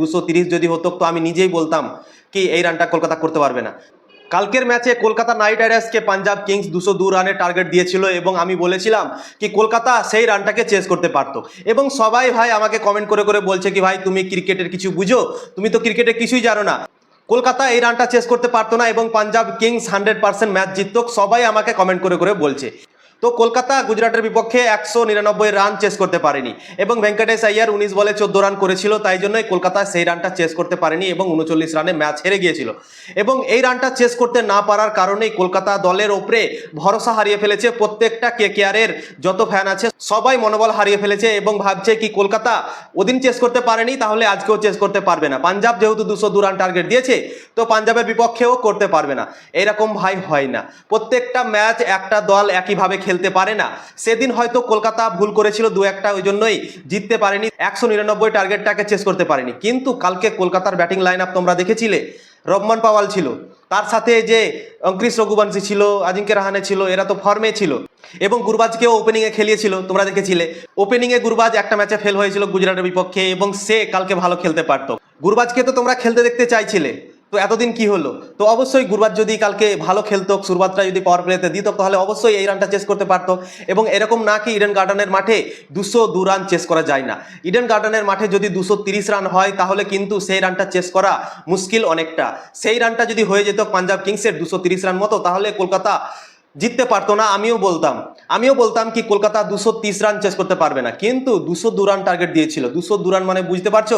দুশো তিরিশ যদি হতো, তো আমি নিজেই বলতাম কি এই রানটা কলকাতা করতে পারবে না। কালকের ম্যাচে কলকাতা নাইট রাইডার্সকে পাঞ্জাব কিংস দুশো দু রানের টার্গেট দিয়েছিল এবং আমি বলেছিলাম কি কলকাতা সেই রানটাকে চেস করতে পারতো। এবং সবাই ভাই আমাকে কমেন্ট করে করে বলছে কি ভাই তুমি ক্রিকেটের কিছু বুঝো? তুমি তো ক্রিকেটের কিছুই জানো না। কলকাতা এই রানটা চেস করতে পারতো না এবং Punjab kings hundred percent match জিতত, সবাই আমাকে কমেন্ট করে করে বলছে। তো কলকাতা গুজরাটের বিপক্ষে একশো নিরানব্বই রান চেস করতে পারেনি। এবং ভেঙ্কটেশ আইয়ার উনিশ বলে চোদ্দ রান করেছিল, তাই জন্যই কলকাতা সেই রানটা চেস করতে পারেনি এবং উনচল্লিশ রানে ম্যাচ হেরে গিয়েছিল। এবং এই রানটা চেস করতে না পারার কারণেই কলকাতা দলের ওপরে ভরসা হারিয়ে ফেলেছে প্রত্যেকটা কে কেয়ারের যত ফ্যান আছে, সবাই মনোবল হারিয়ে ফেলেছে এবং ভাবছে কি কলকাতা ওদিন চেস করতে পারেনি, তাহলে আজকেও চেস করতে পারবে না। পাঞ্জাব যেহেতু দুশো দু রান টার্গেট দিয়েছে, তো পাঞ্জাবের বিপক্ষেও করতে পারবে না। এরকম ভাই হয় না। প্রত্যেকটা ম্যাচ একটা দল একইভাবে খেলতে পারে না। সেদিন হয়তো কলকাতা ভুল করেছিল দু একটা, ওই জন্যই জিততে পারেনি। একশো নিরানব্বই টার্গেটটাকে চেস করতে পারেনি। কিন্তু কালকে কলকাতার ব্যাটিং লাইন আপ তোমরা দেখেছিলে রহমান পাওয়াল ছিল। তার সাথে যে অঙ্কৃশ রঘুবংশী ছিল আজিঙ্কে রাহানে ছিল, এরা তো ফর্মে ছিল। এবং গুরবাজকেও ওপেনিংয়ে খেলিয়েছিল, তোমরা দেখেছিলে। ওপেনিংয়ে গুরবাজ একটা ম্যাচে ফেল হয়েছিল গুজরাটের বিপক্ষে, এবং সে কালকে ভালো খেলতে পারতো। গুরবাজকে তো তোমরা খেলতে দেখতে চাইছিলে। তো এতদিন কি হলো? তো অবশ্যই গুরবাজ যদি কালকে ভালো খেলতো সুরবাতটা যদি পাওয়ার প্লেতে দিত, তাহলে অবশ্যই এই রানটা চেস করতে পারতো। এবং এরকম না কি ইডেন গার্ডেনের মাঠে দুশো দু রান চেস করা যায় না। ইডেন গার্ডেনের মাঠে যদি দুশো তিরিশ রান হয়, তাহলে কিন্তু সেই রানটা চেস করা মুশকিল অনেকটা। সেই রানটা যদি হয়ে যেত পাঞ্জাব কিংসের দুশো তিরিশ রান মতো, তাহলে কলকাতা জিততে পারতো না, আমিও বলতাম। আমিও বলতাম কি, কলকাতা দুশো তিরিশ রান চেস করতে পারবে না। কিন্তু দুশো দু রান টার্গেট দিয়েছিল। দুশো দু রান মানে বুঝতে পারছ?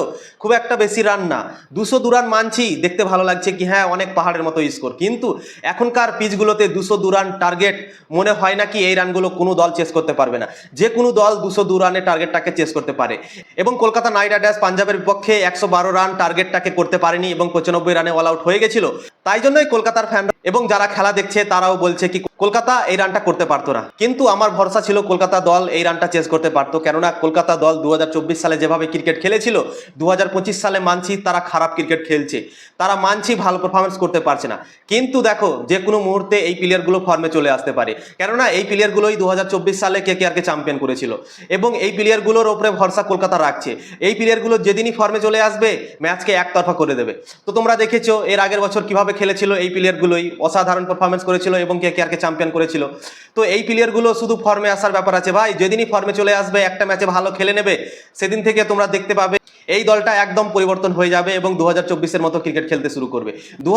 খুব একটা বেশি রান না। দুশো দু রান মানছি, দেখতে ভালো লাগছে কি হ্যাঁ অনেক পাহাড়ের মতো স্কোর কিন্তু এখনকার পিচগুলোতে দুশো দু রান টার্গেট মনে হয় না কি, এই রানগুলো কোনো দল চেস করতে পারবে না। যে কোনো দল দুশো দু রানের টার্গেটটাকে চেস করতে পারে। এবং কলকাতা নাইট রাইডার্স পাঞ্জাবের বিপক্ষে একশো বারো রান টার্গেটটাকে করতে পারেনি এবং পঁচানব্বই রানে অল আউট হয়ে গেছিল। তাই জন্যই কলকাতার ফ্যান এবং যারা খেলা দেখছে, তারাও বলছে কি, কলকাতা এই রানটা করতে পারতো না। কিন্তু আমার ভরসা ছিল কলকাতা দল এই রানটা চেস করতে পারতো। কেননা কলকাতা দল দু হাজার চব্বিশ সালে যেভাবে ক্রিকেট খেলেছিল দু হাজার পঁচিশ সালে মানছি তারা খারাপ ক্রিকেট খেলছে। তারা মানছি ভালো পারফরমেন্স করতে পারছে না। কিন্তু দেখো, যে কোনো মুহূর্তে এই প্লেয়ারগুলো ফর্মে চলে আসতে পারে। কেননা এই প্লেয়ারগুলোই দু হাজার চব্বিশ সালে কে কে চ্যাম্পিয়ন করেছিল। এবং এই প্লেয়ারগুলোর ওপরে ভরসা কলকাতা রাখছে। এই প্লেয়ারগুলো যেদিনই ফর্মে চলে আসবে ম্যাচকে একতরফা করে দেবে। তো তোমরা দেখেছ, এর আগের বছর কীভাবে খেলেছিল এই প্লেয়ারগুলোই অসাধারণ পারফরমেন্স করেছিল এবং কে কে চ্যাম্পিয়ন করেছিল। তো এই প্লেয়ারগুলো শুধু ফর্মে আসার ব্যাপার আছে ভাই। যেদিনই ফর্মে চলে আসবে, একটা ম্যাচে ভালো খেলে নেবে, সেদিন থেকে তোমরা দেখতে পাবে এই দলটা একদম পরিবর্তন হয়ে যাবে এবং দু হাজার মতো ক্রিকেট খেলতে শুরু করবে। দু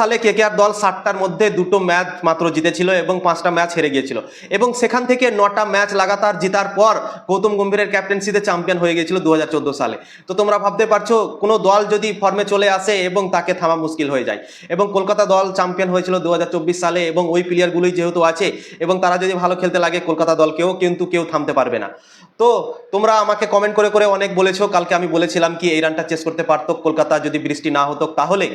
সালে কে কে দল ষাটটার মধ্যে দুটো ম্যাচ মাত্র জিতেছিল এবং পাঁচটা ম্যাচ হেরে গিয়েছিল। এবং সেখান থেকে নটা ম্যাচ লাগাতার জেতার পর গৌতম গম্ভীরের ক্যাপ্টেন্সিতে চ্যাম্পিয়ন হয়ে গিয়েছিল দু হাজার চোদ্দ সালে। তো তোমরা ভাবতে পারছ, কোনো দল যদি ফর্মে চলে আসে এবং তাকে থামা মুশকিল হয়ে যায়। এবং কলকাতা দল চ্যাম্পিয়ন হয়েছিল দু সালে এবং ওই প্লেয়ারগুলোই যেহেতু আছে এবং তারা যদি ভালো খেলতে লাগে কলকাতা দলকেও, কিন্তু কেউ থামতে পারবে না। তো তোমরা আমাকে কমেন্ট করে করে অনেক বলেছ, কালকে আমি বলেছিলাম কি এই রানটা চেস করতে পারতো কলকাতা যদি বৃষ্টি না হতো তাহলে।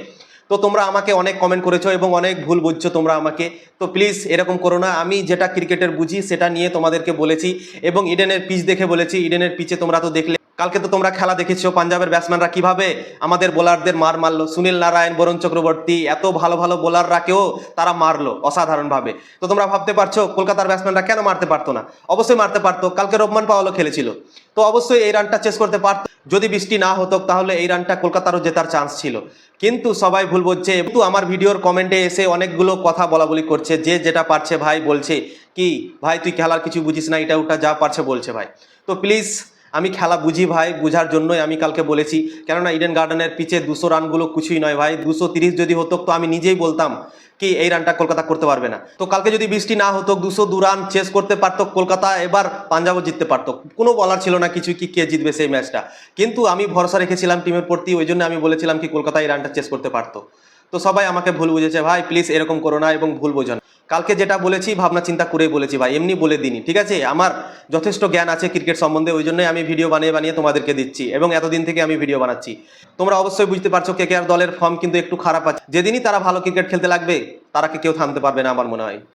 তো তোমরা আমাকে অনেক কমেন্ট করেছ এবং অনেক ভুল বুঝছ তোমরা আমাকে। তো প্লিজ এরকম করো না, আমি যেটা ক্রিকেটের বুঝি সেটা নিয়ে তোমাদেরকে বলেছি এবং ইডেনের পিচ দেখে বলেছি। ইডেনের পিচে তোমরা তো দেখলে কালকে তো তোমরা খেলা দেখেছ, পাঞ্জাবের ব্যাটসম্যানরা কীভাবে আমাদের বোলারদের মার মারলো? সুনীল নারায়ণ, বরুণ চক্রবর্তী, এত ভালো ভালো বোলাররাকেও তারা মারলো অসাধারণভাবে। তো তোমরা ভাবতে পারছ, কলকাতার ব্যাটসম্যানরা কেন মারতে পারতো না? অবশ্যই মারতে পারতো, কালকে রহমান পাওয়ালও খেলেছিল। তো অবশ্যই এই রানটা চেস করতে পারতো। যদি বৃষ্টি না হতো, তাহলে এই রানটা কলকাতারও জেতার চান্স ছিল। কিন্তু সবাই ভুল বলছে কিন্তু আমার ভিডিওর কমেন্টে এসে অনেকগুলো কথা বলা বলি করছে, যে যেটা পারছে ভাই বলছে, কি ভাই, তুই খেলার কিছু বুঝিস না, এটা ওটা যা পারছে বলছে ভাই। তো প্লিজ আমি খেলা বুঝি ভাই, বুঝার জন্যই আমি কালকে বলেছি। কেননা ইডেন গার্ডেনের পিচে দুশো রানগুলো কিছুই নয় ভাই, দুশো তিরিশ যদি হতো তো আমি নিজেই বলতাম কি এই রানটা কলকাতা করতে পারবে না। তো কালকে যদি বৃষ্টি না হতো, দুশো দু রান চেস করতে পারতো, কলকাতা এবার পাঞ্জাবও জিততে পারতো। কোনো বলার ছিল না কিছু কি কে জিতবে সেই ম্যাচটা কিন্তু আমি ভরসা রেখেছিলাম টিমের প্রতি, ওই জন্য আমি বলেছিলাম কি কলকাতা এই রানটা চেস করতে পারতো। তো সবাই আমাকে ভুল বুঝেছে, ভাই প্লিজ এরকম করো না এবং ভুল বোঝো কালকে যেটা বলেছি, ভাবনা চিন্তা করেই বলেছি ভাই, এমনি বলে দিনি ঠিক আছে? আমার যথেষ্ট জ্ঞান আছে ক্রিকেট সম্বন্ধে, ওই জন্যই আমি ভিডিও বানিয়ে বানিয়ে তোমাদেরকে দিচ্ছি এবং এতদিন থেকে আমি ভিডিও বানাচ্ছি। তোমরা অবশ্যই বুঝতে পারছ কে কে আর দলের ফর্ম কিন্তু একটু খারাপ আছে। যেদিনই তারা ভালো ক্রিকেট খেলতে লাগবে তারাকে কেউ থামতে পারবে না আমার মনে হয়।